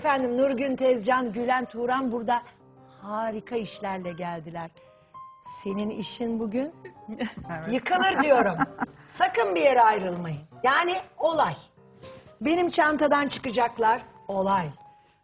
Efendim Nurgün Tezcan, Gülen Turan burada harika işlerle geldiler. Senin işin bugün yıkanır diyorum. Sakın bir yere ayrılmayın. Yani olay. Benim çantadan çıkacaklar olay.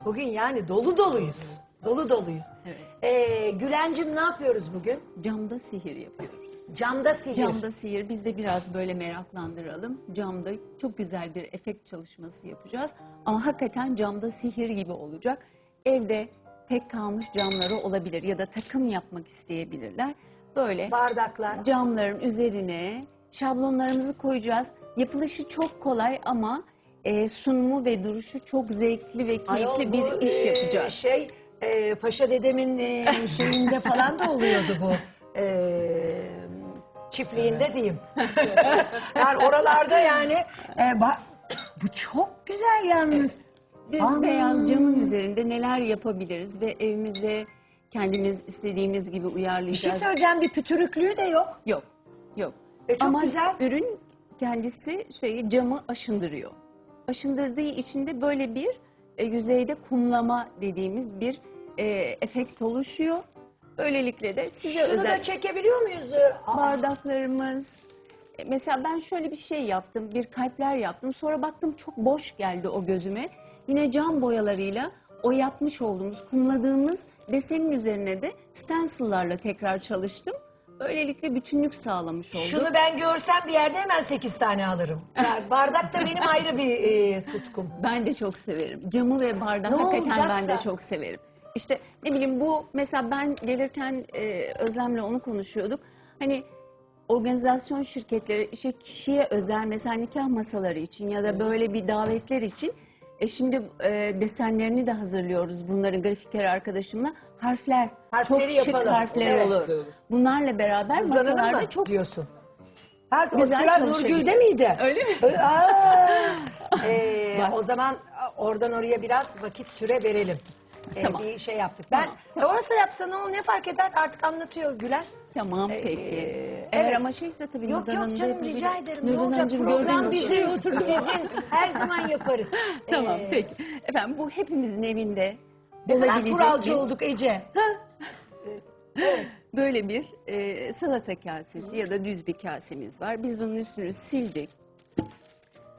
Bugün yani dolu doluyuz. Dolu doluyuz. Evet. Ee, Gülencim ne yapıyoruz bugün? Camda sihir yapıyoruz. Camda sihir. Camda sihir biz de biraz böyle meraklandıralım. Camda çok güzel bir efekt çalışması yapacağız. Ama hakikaten camda sihir gibi olacak. Evde tek kalmış camları olabilir ya da takım yapmak isteyebilirler. Böyle Bardaklar. camların üzerine şablonlarımızı koyacağız. Yapılışı çok kolay ama e, sunumu ve duruşu çok zevkli ve keyifli Ayol, bir bu, iş e, yapacağız. Şey, e, Paşa dedemin e, şeyinde falan da oluyordu bu. E, çiftliğinde diyeyim. yani oralarda yani e, ba- bu çok güzel yalnız. Düz Aa. beyaz camın üzerinde neler yapabiliriz ve evimize kendimiz istediğimiz gibi Bir şey uyarlayacağız. söyleyeceğim bir pütürüklüğü de yok. Yok, yok. E, çok Ama güzel. ürün kendisi şeyi camı aşındırıyor. Aşındırdığı için de böyle bir e, yüzeyde kumlama dediğimiz bir e, efekt oluşuyor. Böylelikle de size Şunu özel da çekebiliyor muyuz? Aa, bardaklarımız. E, Mesela ben şöyle bir şey yaptım, bir kalpler yaptım. Sonra baktım çok boş geldi o gözüme. Yine cam boyalarıyla o yapmış olduğumuz, kumladığımız desenin üzerine de stencil'larla tekrar çalıştım. Böylelikle bütünlük sağlamış oldum. Şunu ben görsem bir yerde hemen sekiz tane alırım. Yani bardak da benim ayrı bir e, tutkum. Ben de çok severim. Camı ve bardağı Ne hakikaten ben de olacaksa. çok severim. İşte ne bileyim bu mesela ben gelirken e, Özlem'le onu konuşuyorduk. Hani organizasyon şirketleri işte kişiye özel mesela nikah masaları için ya da böyle bir davetler için e, şimdi e, desenlerini de hazırlıyoruz bunların grafiker arkadaşımla. Harfler, Harfleri çok şık yapalım. harfler Evet. olur. Bunlarla beraber Hızlanalım masalarda mı çok diyorsun? Ha, o Güzel sıra çalışabilir. Nurgül'de miydi? Öyle mi? Aa, ee, Bak. o zaman oradan oraya biraz vakit süre verelim. Ee, Tamam. Bir şey yaptık. Ben e, orası yapsa ne, olur, ne fark eder artık anlatıyor Gülen. Tamam Ee, peki. evet. Eğer ama şeyse tabii Yok Nurdan yok canım rica ederim. Ne olacak program bizim, sizin her zaman yaparız. Tamam Ee, peki. Efendim bu hepimizin evinde Ne olabilecek kuralcı bir- olduk Ece. böyle bir e, salata kasesi ya da düz bir kasemiz var. Biz bunun üstünü sildik.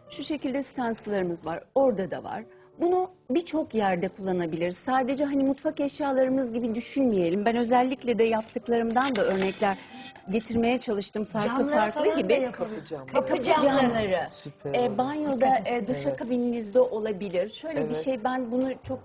Şu şekilde stanslarımız var. Orada da var. Bunu birçok yerde kullanabiliriz. Sadece hani mutfak eşyalarımız gibi düşünmeyelim. Ben özellikle de yaptıklarımdan da örnekler getirmeye çalıştım farklı Camları farklı falan da gibi. camları. Kapı camları. Süper E, banyoda e, duşakabininizde olabilir. Şöyle bir Evet. şey ben bunu çok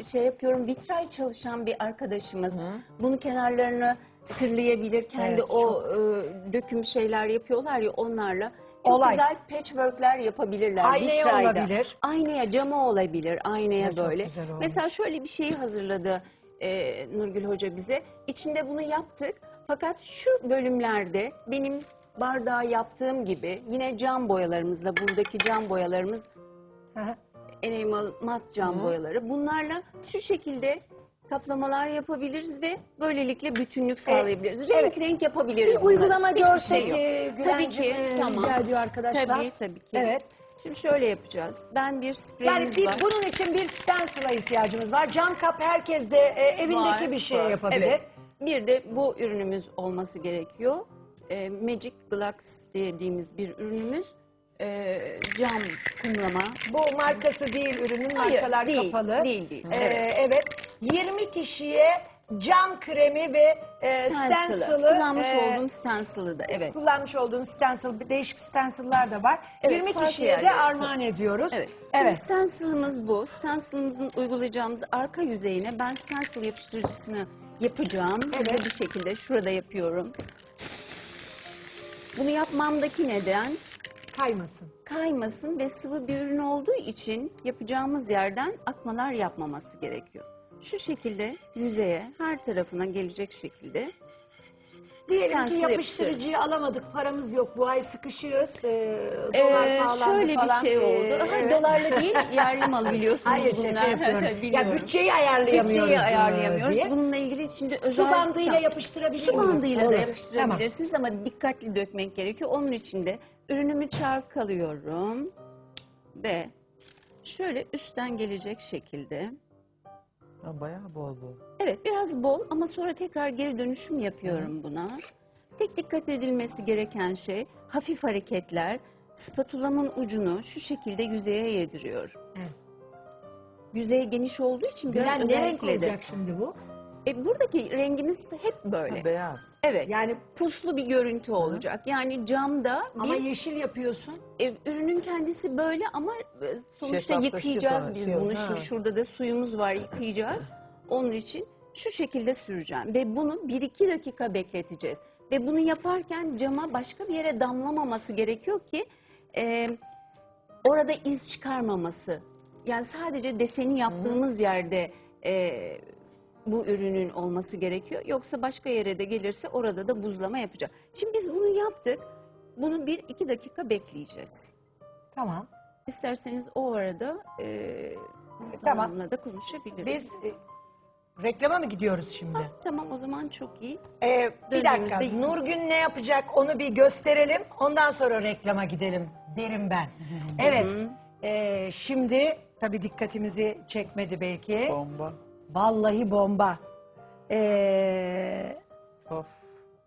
e, şey yapıyorum. Vitray çalışan bir arkadaşımız. Bunu kenarlarını sırlayabilir. Kendi Evet, o e, döküm şeyler yapıyorlar ya onlarla. Çok Olay. güzel patchworkler yapabilirler Aynaya vitrayda. olabilir. Aynaya cama olabilir. Aynaya çok böyle. Mesela şöyle bir şeyi hazırladı e, Nurgül Hoca bize. İçinde bunu yaptık. Fakat şu bölümlerde benim bardağı yaptığım gibi yine cam boyalarımızla buradaki cam boyalarımız Hı hı. enamel mat cam boyaları. Bunlarla şu şekilde kaplamalar yapabiliriz ve böylelikle bütünlük sağlayabiliriz. renk evet. renk yapabiliriz. Bir bunları. uygulama Hiçbir görsek şey yok. e, Tabii ki. e, Tamam. rica ediyor arkadaşlar. Tabii tabii ki. Evet. Şimdi şöyle yapacağız. Ben bir Yani spreyimiz bir, var. bunun için bir stencil'a ihtiyacımız var. Cam kap herkes de e, evindeki Var, bir şey var. yapabilir. Evet. Bir de bu ürünümüz olması gerekiyor. Ee, Magic Blocks dediğimiz bir ürünümüz. Ee, cam kumlama. Bu markası değil ürünün Hayır, markalar değil, kapalı. değil, değil. Ee, Evet. evet. 20 kişiye cam kremi ve e, Stencil'ı. stencil'ı Kullanmış e, olduğum stencil'ı da evet. kullanmış olduğum stencil, değişik stencil'lar da var. Evet, 20 farklı kişiye de yerlere. armağan ediyoruz. Evet. Şimdi Evet. stencil'ımız bu. Stencil'ımızın uygulayacağımız arka yüzeyine ben stencil yapıştırıcısını yapacağım. Hızlı Evet. bir şekilde şurada yapıyorum. Bunu yapmamdaki neden Kaymasın. kaymasın ve sıvı bir ürün olduğu için yapacağımız yerden akmalar yapmaması gerekiyor. Şu şekilde yüzeye her tarafına gelecek şekilde Diyelim ki yapıştırıcıyı alamadık, paramız yok, bu ay sıkışığız. Ee, Ee, pahalandı şöyle falan. bir şey oldu. Ee, Hayır evet. dolarla değil yerli mal biliyorsunuz Hayır bunlar. şaka yapıyorum. Tabii, ya biliyorum. bütçeyi ayarlayamıyoruz. Bütçeyi e, ayarlayamıyoruz. diye. Bununla ilgili şimdi özel Su bandıyla yapıştırabilir Su miyiz? bandıyla Olur. da yapıştırabilirsiniz ama dikkatli dökmek gerekiyor. Onun için de ürünümü çarkalıyorum ve şöyle üstten gelecek şekilde. Ha, bayağı bol bol. Evet biraz bol ama sonra tekrar geri dönüşüm yapıyorum buna. Tek dikkat edilmesi gereken şey hafif hareketler. Spatulamın ucunu şu şekilde yüzeye yediriyorum. Evet. Yüzey geniş olduğu için biraz Gülen ne renk özellikle de. olacak şimdi bu? E, buradaki rengimiz hep böyle. Ha, beyaz. Evet. Yani puslu bir görüntü olacak. Yani camda ama bir yeşil yapıyorsun. e, ürünün kendisi böyle ama e, sonuçta Şeffaflaşıyor yıkayacağız sonra, biz şey bunu. Şimdi Ha. şurada da suyumuz var yıkayacağız. Onun için şu şekilde süreceğim ve bunu 1-2 dakika bekleteceğiz. Ve bunu yaparken cama başka bir yere damlamaması gerekiyor ki e, orada iz çıkarmaması. Yani sadece deseni yaptığımız yerde e, bu ürünün olması gerekiyor. Yoksa başka yere de gelirse orada da buzlama yapacak. Şimdi biz bunu yaptık. Bunu bir iki dakika bekleyeceğiz. Tamam. İsterseniz o arada e, Tamam. Hanım'la da konuşabiliriz. Biz e, reklama mı gidiyoruz şimdi? Tamam o zaman çok iyi. Ee, bir dakika. Döndüğümüzde. Nurgün ne yapacak onu bir gösterelim. Ondan sonra reklama gidelim derim ben. Evet. ee, şimdi tabii dikkatimizi çekmedi belki. Bomba. Vallahi bomba. Ee, Of.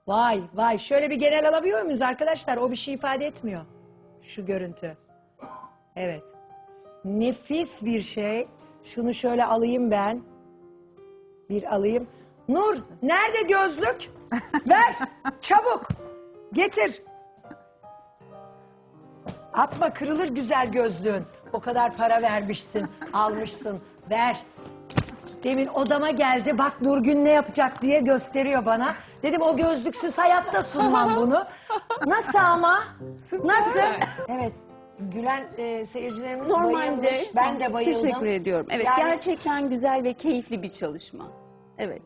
vay vay. Şöyle bir genel alabiliyor muyuz arkadaşlar? O bir şey ifade etmiyor. Şu görüntü. Evet. Nefis bir şey. Şunu şöyle alayım ben. Bir alayım. Nur nerede gözlük? Ver çabuk. Getir. Atma kırılır güzel gözlüğün. O kadar para vermişsin, almışsın. Ver. Demin odama geldi bak Nurgün ne yapacak diye gösteriyor bana. Dedim o gözlüksüz hayatta sunmam bunu. Nasıl ama? Nasıl? Evet. Gülen e, seyircilerimiz Normalde bayılmış. Ben de bayıldım. Teşekkür ediyorum. Evet Yani- gerçekten güzel ve keyifli bir çalışma. Evet.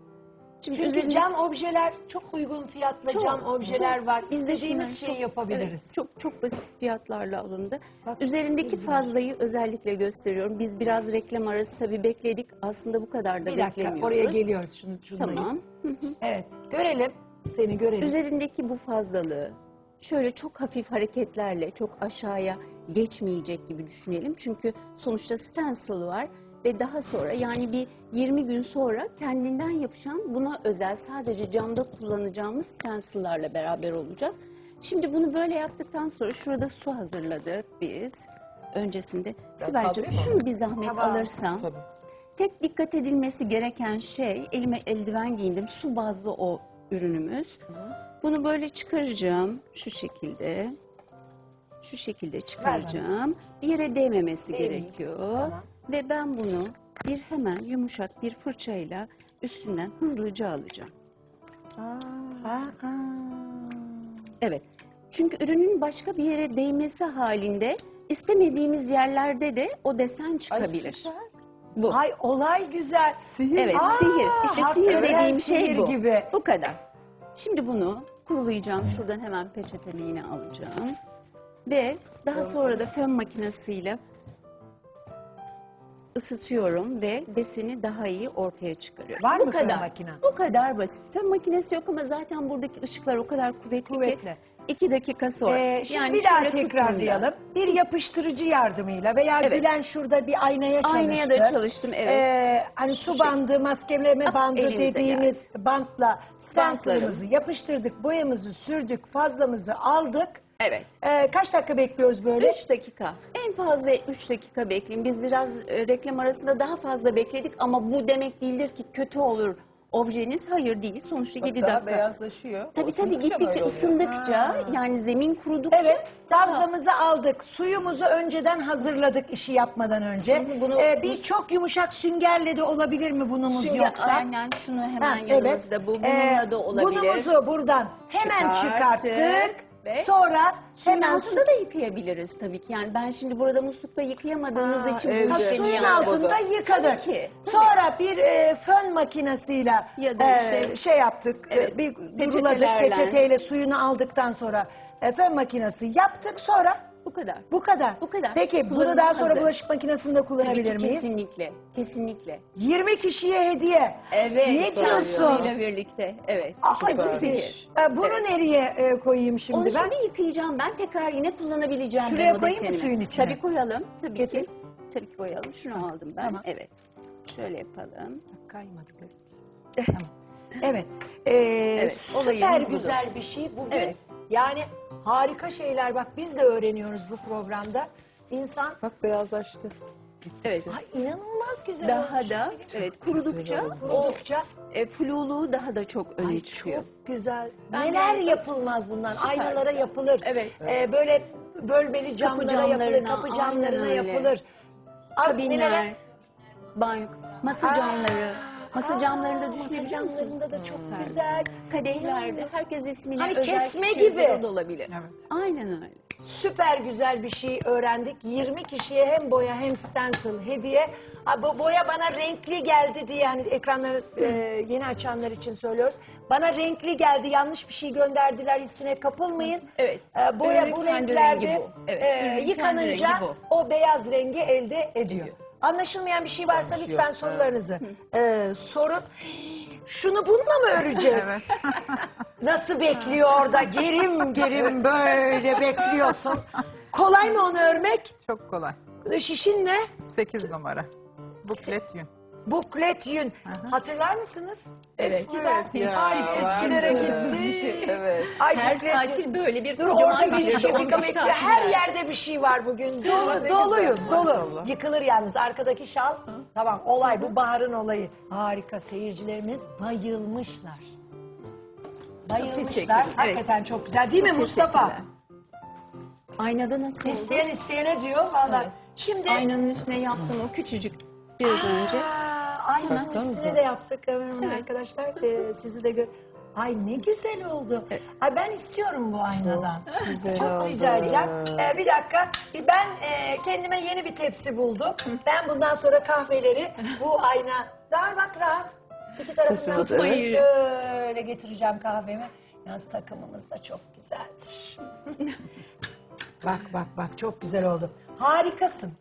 Şimdi Çünkü üzerinde- cam objeler çok uygun fiyatlı Çok, cam objeler çok. var. Biz de İstediğimiz şunları şeyi çok- yapabiliriz. evet, çok çok basit fiyatlarla alındı. Bak, Üzerindeki güzel. fazlayı özellikle gösteriyorum. Biz biraz reklam arası tabii bekledik. Aslında bu kadar da Bir dakika beklemiyoruz. oraya geliyoruz. Şunu, şundayız. Tamam. Evet görelim. Seni görelim. Üzerindeki bu fazlalığı şöyle çok hafif hareketlerle çok aşağıya geçmeyecek gibi düşünelim. Çünkü sonuçta stencil var ve daha sonra yani bir 20 gün sonra kendinden yapışan buna özel sadece camda kullanacağımız stencil'larla beraber olacağız. Şimdi bunu böyle yaptıktan sonra şurada su hazırladık biz öncesinde. Sibel'cim şunu bir zahmet Tamam. alırsan. Tabii. Tek dikkat edilmesi gereken şey, elime eldiven giyindim, su bazlı o ürünümüz. Bunu böyle çıkaracağım şu şekilde. Şu şekilde çıkaracağım. Bir yere değmemesi Değmeyeyim. gerekiyor. Tamam. Ve ben bunu bir hemen yumuşak bir fırçayla üstünden hızlıca alacağım. Aa, aa. Evet. Çünkü ürünün başka bir yere değmesi halinde istemediğimiz yerlerde de o desen çıkabilir. süper. Bu. Ay olay güzel. Sihir. Evet Aa, sihir. İşte sihir dediğim şey sihir bu. gibi. Bu kadar. Şimdi bunu kurulayacağım. Şuradan hemen peçetemi yine alacağım. Ve daha sonra da fön makinesiyle ısıtıyorum ve deseni daha iyi ortaya çıkarıyorum. Var bu mı fön kadar. makine? Bu kadar basit. Fön makinesi yok ama zaten buradaki ışıklar o kadar kuvvetli, Kuvvetli. ki iki dakika sonra. Ee, şimdi Yani bir daha tekrarlayalım. Bir yapıştırıcı yardımıyla veya Evet. Gülen şurada bir aynaya çalıştı. Aynaya da çalıştım, evet. Ee, hani su şey. bandı, maskeleme Ah, bandı elinize dediğimiz bantla stencil'ımızı yapıştırdık, boyamızı sürdük, fazlamızı aldık. Evet. Ee, kaç dakika bekliyoruz böyle? 3 dakika. En fazla 3 dakika bekleyin. Biz biraz e, reklam arasında daha fazla bekledik ama bu demek değildir ki kötü olur objeniz. Hayır değil. Sonuçta Bak 7 daha dakika. beyazlaşıyor. Tabii tabii Isındıkça mı gittikçe oluyor? ısındıkça Ha. yani zemin kurudukça Evet, gazlamızı aldık. Suyumuzu önceden hazırladık işi yapmadan önce. Bunu- Ee, bir çok yumuşak süngerle de olabilir mi bunumuz Sünger- yoksa? Aynen şunu hemen Ha, yanımızda bu. Bununla Ee, da olabilir. Bunumuzu buradan hemen Çıkarttık çıkarttık. Ve Sonra hemen su, altında da yıkayabiliriz tabii ki. Yani ben şimdi burada muslukta yıkayamadığınız için bu ha, işlemi suyun yapmadım. altında yıkadık. Tabii ki, tabii. Sonra bir e, fön makinesiyle Ya da e, işte- şey yaptık. e, Evet, bir duruladık peçetelerle. peçeteyle suyunu aldıktan sonra e, fön makinesi yaptık. Sonra Bu kadar. bu kadar. Bu kadar. Peki bunu daha sonra hazır. bulaşık makinesinde Tabii kullanabilir ki miyiz? kesinlikle. Kesinlikle. 20 kişiye hediye. Evet. Ne diyorsun? Ile birlikte. Evet. Ay, bu bunu nereye e, koyayım şimdi Onu ben? şimdi yıkayacağım ben. Tekrar yine kullanabileceğim Şuraya koyayım mı suyun içine? Tabii koyalım. Tabii Getir. ki. Tabii ki boyayalım. Şunu aldım ben. Tamam. Evet. Şöyle yapalım. Kaymadı görüyorsun. tamam. Evet. Ee, süper olayımız budur. güzel bir şey. Bugün Evet. yani harika şeyler bak biz de öğreniyoruz bu programda. İnsan Bak beyazlaştı. Evet. Ay, inanılmaz güzel Daha olmuş. da evet kurudukça o Kurudukça e, fluluğu daha da çok öne Ay çıkıyor. çok güzel. Ben Neler biraz- yapılmaz bundan? Süper Aynalara güzel. yapılır. Evet. Ee, böyle bölmeli camlara yapılır, camlarına, kapı camlarına öyle. yapılır. Kabinler, nelere- banyo, masa camları. Masa Aa, camlarını da masa düşünebiliyor musunuz? camlarında da çok Süper. güzel. Kadehlerde herkes ismine Hani özel kesme kişiye gibi. olabilir. Evet. Aynen öyle. Süper güzel bir şey öğrendik. 20 kişiye hem boya hem stencil hediye. Ha, Bu boya bana renkli geldi diye hani ekranları e, yeni açanlar için söylüyoruz. Bana renkli geldi yanlış bir şey gönderdiler hissine kapılmayın. Evet. E, boya Ürünün bu renklerde rengi bu. Evet, e, yıkanınca rengi bu. o beyaz rengi elde ediyor. Anlaşılmayan bir şey varsa şey lütfen yok, sorularınızı e, sorun. Şunu bununla mı öreceğiz? Evet. Nasıl bekliyor orada gerim gerim böyle bekliyorsun. Kolay mı onu örmek? Çok kolay. Şişin ne? 8 numara. Buklet yün. Buklet yün. Hatırlar mısınız? Evet. Eskiden. Evet ya, Ay mı? gitti. Evet. Ay Her buklet yün. tatil böyle bir Dur kocaman orada bir gelirdi. şefika 15 bekliyor. tatil Her yerde bir şey var bugün. Dolu, doluyuz, dolu. maşallah. Yıkılır yalnız arkadaki şal. Tamam olay bu baharın olayı. Harika seyircilerimiz bayılmışlar. Bayılmışlar. ederim. Hakikaten çok güzel değil mi Mustafa? Aynada nasıl oldu? İsteyen isteyene diyor valla. Evet. Şimdi Aynanın üstüne yaptım o küçücük biraz önce. Aynanın Baksanıza. üstüne de yaptık evet. Arkadaşlar. Ee, sizi de gör. Ay ne güzel oldu. Ay ben istiyorum bu aynadan. güzel Çok oldu. rica edeceğim. Ee, bir dakika. Ben e, kendime yeni bir tepsi buldum. Ben bundan sonra kahveleri bu ayna. Daha bak rahat. İki tarafından evet. böyle getireceğim kahvemi. Yalnız takımımız da çok güzeldir. bak bak bak çok güzel oldu. Harikasın.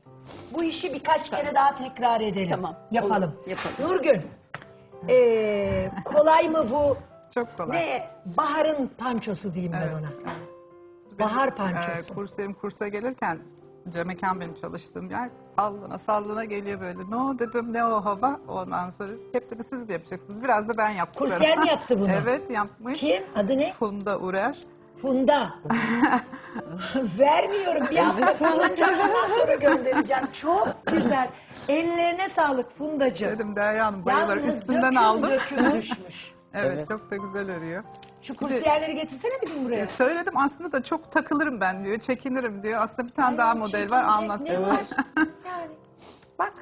Bu işi birkaç kere daha tekrar edelim. Tamam, Yapalım. olur, yapalım. Nurgül. ee, kolay mı bu? Çok kolay. Ne? Baharın pançosu diyeyim ben Evet, ona. evet. Bahar Ee, pançosu. kurserim kursa gelirken Camekan benim çalıştığım yer sallana sallana geliyor böyle. Ne o dedim ne o hava. Ondan sonra hep dedi siz mi yapacaksınız? Biraz da ben yaptım. Kursiyer mi yaptı bunu? evet yapmış. Kim? Adı ne? Funda Urer. Funda. Vermiyorum. Bir hafta kullanacağım ondan sonra göndereceğim. Çok güzel. Ellerine sağlık Fundacığım. Dedim Derya Hanım bayılır Yalnız üstünden döküm aldım. döküm düşmüş. Evet, Evet. çok da güzel örüyor. Şu kursiyerleri getirsene bir gün buraya. E, söyledim aslında da çok takılırım ben diyor. Çekinirim diyor. Aslında bir tane daha model var çekilecek ne var? Yani bak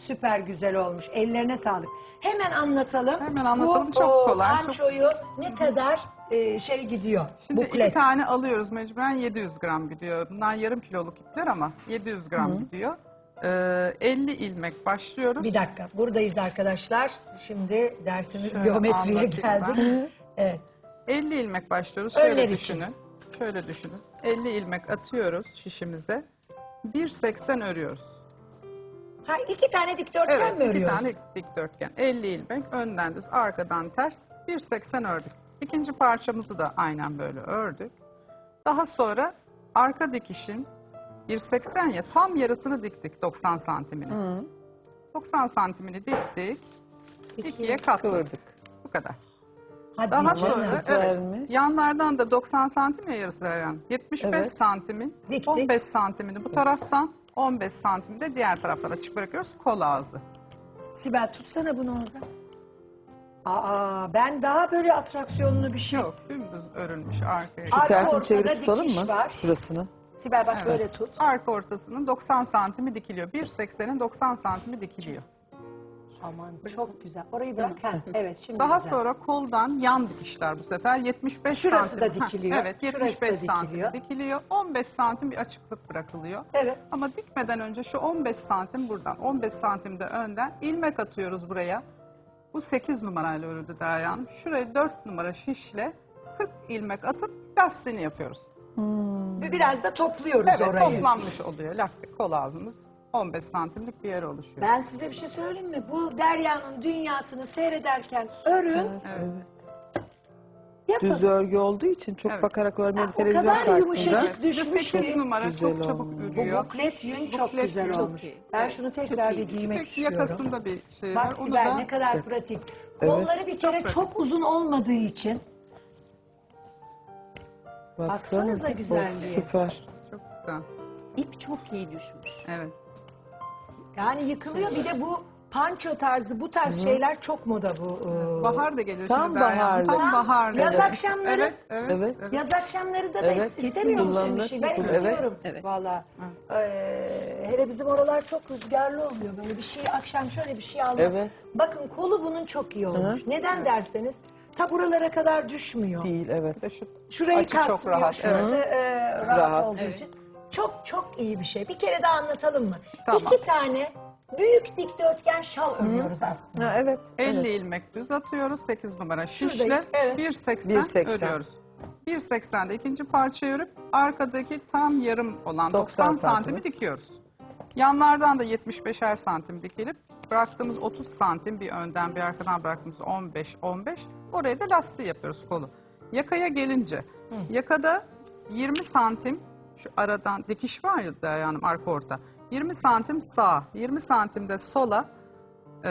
süper güzel olmuş. Ellerine sağlık. Hemen anlatalım. Hemen anlatalım, Bu, çok kolay, çok- Pançoyu ne kadar e, şey gidiyor? Şimdi buklet. iki tane alıyoruz mecburen 700 gram gidiyor. Bunlar yarım kiloluk ipler ama 700 gram gidiyor. Ee, 50 ilmek başlıyoruz. Bir dakika buradayız arkadaşlar. Şimdi dersimiz Şöyle geometriye geldik. Evet. 50 ilmek başlıyoruz. Önler Şöyle için. düşünün. Şöyle düşünün. 50 ilmek atıyoruz şişimize. 1.80 örüyoruz. Ha iki tane dikdörtgen Evet, mi iki örüyoruz? tane dikdörtgen. 50 ilmek önden düz, arkadan ters. 1.80 ördük. İkinci parçamızı da aynen böyle ördük. Daha sonra arka dikişin 1.80 ya tam yarısını diktik 90 santimini. 90 santimini diktik. ikiye katladık. Kıvırdık. Bu kadar. Hadi Daha sonra evet, yanlardan da 90 santim ya yarısı yani. 75 Evet. santimin Diktik. 15 santimini bu taraftan 15 santim de diğer taraftan açık bırakıyoruz kol ağzı. Sibel tutsana bunu orada. Aa ben daha böyle atraksiyonlu bir şey. Yok dümdüz örülmüş arkaya. Arka Tersini ortada çevirip tutalım dikiş mı? var. Şurasını. Sibel bak Evet. böyle tut. Arka ortasının 90 santimi dikiliyor. 1.80'in 90 santimi dikiliyor. Aman çok güzel. Orayı bırak. Ha, evet şimdi Daha güzel. sonra koldan yan dikişler bu sefer 75 Şurası santim. da dikiliyor. evet Şurası da 75 santim dikiliyor. dikiliyor. 15 santim bir açıklık bırakılıyor. Evet. Ama dikmeden önce şu 15 santim buradan 15 santim de önden ilmek atıyoruz buraya. Bu 8 numarayla örüldü Derya Hanım. Şuraya 4 numara şişle 40 ilmek atıp lastiğini yapıyoruz. Ve Biraz da topluyoruz Evet orayı. toplanmış oluyor. Lastik kol ağzımız 15 santimlik bir yer oluşuyor. Ben size bir şey söyleyeyim mi? Bu Derya'nın dünyasını seyrederken örün Evet. Yapın. Düz örgü olduğu için çok Evet. bakarak örmeli Ha, o televizyon kadar karşısında. yumuşacık. Bir de Düşmüş 8 ki. numara Güzel çok çabuk olmuş. Bu ürüyor. buklet yün çok Buklet güzel yün. olmuş. Çok iyi. Ben Evet, şunu tekrar iyi. bir giymek Tek istiyorum. yakasında bir şey Bak var. Onu Sibel da ne kadar pratik. Kolları bir kere Çok çok, uzun olmadığı için Baksanıza Baksanıza, güzelliğe. Süper. çok güzel. İp çok iyi düşmüş. Evet. Yani yıkılıyor. Bir de bu panço tarzı bu tarz şeyler çok moda bu. e, Bahar da geliyor Tam şimdi baharlı. Tam baharlı. Yaz Evet. akşamları- Evet, evet. Evet. evet. Yaz akşamları da Evet, ben istemiyor musun bir kullanılır. şey? Ben Evet. istiyorum. Evet. Valla. Ee, hele bizim oralar çok rüzgarlı oluyor. Böyle bir şey akşam şöyle bir şey almak. Evet. Bakın kolu bunun çok iyi olmuş. Neden derseniz ta buralara kadar düşmüyor. Değil evet. Bir de şu Şurayı açı çok kasmıyor. rahat. Şurası e, rahat, Rahat. olduğu Evet. için. Çok çok iyi bir şey. Bir kere daha anlatalım mı? Tamam. İki tane büyük dikdörtgen şal örüyoruz aslında. Ha, evet. 50 evet. ilmek düz atıyoruz. 8 numara şişle Şuradayız, evet. 1.80 1.80. örüyoruz. 1.80'de ikinci parçayı örüp arkadaki tam yarım olan 90 90 santimi santimi. dikiyoruz. Yanlardan da 75'er santim dikilip bıraktığımız 30 santim bir önden bir arkadan bıraktığımız 15 15 oraya da lastiği yapıyoruz kolu. Yakaya gelince yakada 20 santim şu aradan dikiş var ya Derya Hanım arka orta. 20 santim sağa, 20 santim de sola e,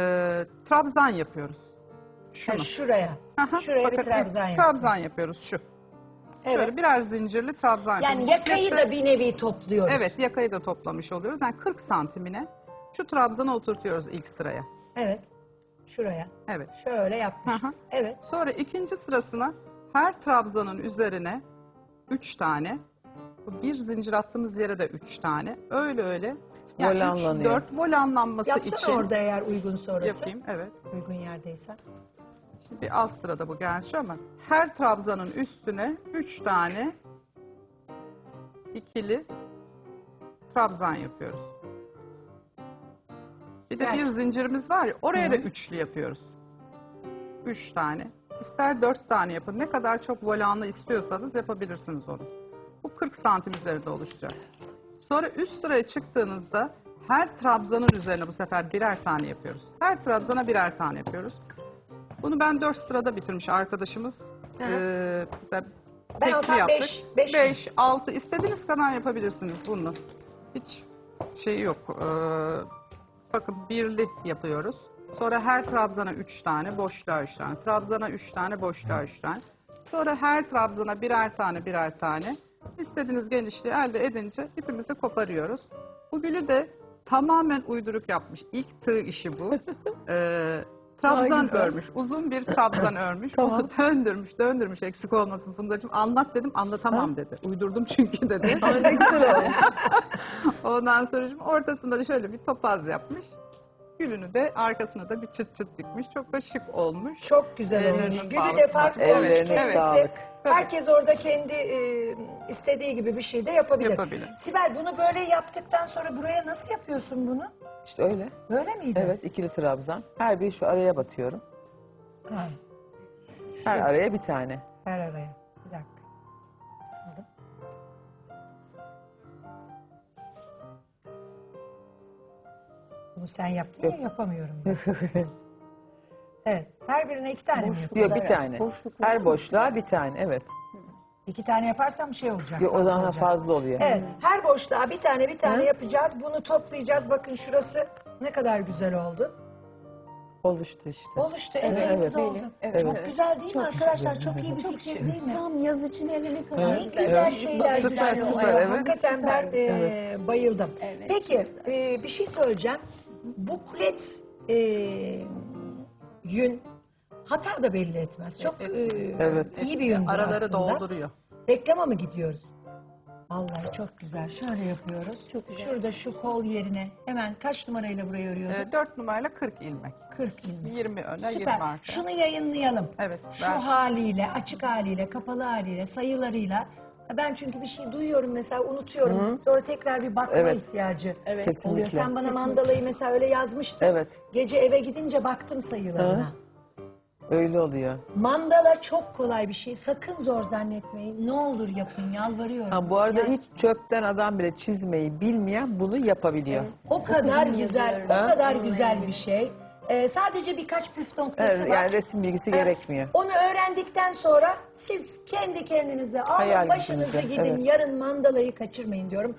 trabzan yapıyoruz. Ha, Şunu. şuraya. Aha, Şuraya bir bakın, trabzan evet, yap. Trabzan yapıyoruz şu. Evet. Şöyle birer zincirli trabzan Yani yapıyoruz. yakayı Buklette- da bir nevi topluyoruz. Evet yakayı da toplamış oluyoruz. Yani 40 santimine şu trabzanı oturtuyoruz ilk sıraya. Evet. Şuraya. Evet. Şöyle yapmışız. Aha. Evet. Sonra ikinci sırasına her trabzanın üzerine 3 tane, bir zincir attığımız yere de 3 tane. Öyle öyle. Yani Volanlanıyor. 4 volanlanması Yapsana için. orada eğer uygunsa orası. Yapayım evet. Uygun yerdeyse. Şimdi bir alt sırada bu gerçi ama her trabzanın üstüne 3 tane ikili trabzan yapıyoruz. Bir de Yani- bir zincirimiz var ya oraya da üçlü yapıyoruz. 3 tane. İster 4 tane yapın. Ne kadar çok volanlı istiyorsanız yapabilirsiniz onu. Bu 40 santim üzerinde oluşacak. Sonra üst sıraya çıktığınızda her trabzanın üzerine bu sefer birer tane yapıyoruz. Her trabzana birer tane yapıyoruz. Bunu ben 4 sırada bitirmiş arkadaşımız. Ee, mesela Ben tekli olsam yaptık. beş, beş mi? 5, 6 istediğiniz kadar yapabilirsiniz bunu. Hiç şey yok. Ee, bakın birli yapıyoruz. Sonra her trabzana 3 tane, boşluğa 3 tane. Trabzana 3 tane, boşluğa 3 tane. Sonra her trabzana birer tane, birer tane. İstediğiniz genişliği elde edince ipimizi koparıyoruz. Bu gülü de tamamen uyduruk yapmış. İlk tığ işi bu. Ee, trabzan örmüş. Uzun bir trabzan örmüş. Tamam. Onu döndürmüş, döndürmüş eksik olmasın Fundacığım. Anlat dedim, anlatamam dedi. Uydurdum çünkü dedi. Ama ne güzel olmuş. Ondan sonra ortasında da şöyle bir topaz yapmış. Gülünü de arkasına da bir çıt çıt dikmiş. Çok da şık olmuş. Çok güzel olmuş. Gülü de farklı Evet, olmuş ellerine kendisi. sağlık. Herkes orada kendi e, istediği gibi bir şey de yapabilir. Yapabilir. Sibel bunu böyle yaptıktan sonra buraya nasıl yapıyorsun bunu? İşte öyle. Böyle miydi? Evet ikili trabzan. Her bir şu araya batıyorum. Ha, Her araya bir tane. her araya. Bir dakika. Aldım. Bunu sen yaptın ya yapamıyorum. ben. evet. Her birine iki tane mi? Yok bir tane. Her boşluğa bir tane evet. İki tane yaparsam şey olacak. Yok o fazla zaman olacak. fazla oluyor. Evet, her boşluğa bir tane bir tane Hı. yapacağız. Bunu toplayacağız. Bakın şurası ne kadar güzel oldu. Oluştu işte. Oluştu, eteğimiz evet. oldu. Evet, Çok evet. güzel değil mi arkadaşlar? Çok iyi bir fikir değil mi? Tam yaz için elini kadar. Ne güzel şeyler Süper, düşünüyorlar. süper, evet. Hakikaten ben e, bayıldım. Evet, Peki e, bir şey söyleyeceğim. Buklet e, yün hata da belli etmez. Çok e, Evet. iyi bir yündür Araları aslında. dolduruyor. Reklama mı gidiyoruz? Vallahi çok güzel. Şöyle yapıyoruz. Çok güzel. Şurada şu kol yerine hemen kaç numarayla buraya örüyorduk? Ee, 4 numarayla 40 ilmek. 40 ilmek. 20 öne 20 Süper. arka. Şunu yayınlayalım. Evet, Şu ben- haliyle, açık haliyle, kapalı haliyle, sayılarıyla. Ben çünkü bir şey duyuyorum mesela unutuyorum. Sonra tekrar bir bakma Evet. ihtiyacı Evet. Kesinlikle. oluyor. Sen bana mandalayı mesela öyle yazmıştın. Evet. Gece eve gidince baktım sayılarına. Öyle oluyor. Mandala çok kolay bir şey. Sakın zor zannetmeyin. Ne olur yapın yalvarıyorum. Ha, bu arada Yani hiç çöpten adam bile çizmeyi bilmeyen bunu yapabiliyor. O kadar güzel, o kadar Onunla güzel bir şey. Ee, sadece birkaç püf noktası Evet, var. yani resim bilgisi gerekmiyor. Onu öğrendikten sonra siz kendi kendinize alın Hayal başınıza gücünüze, gidin evet. yarın mandalayı kaçırmayın diyorum.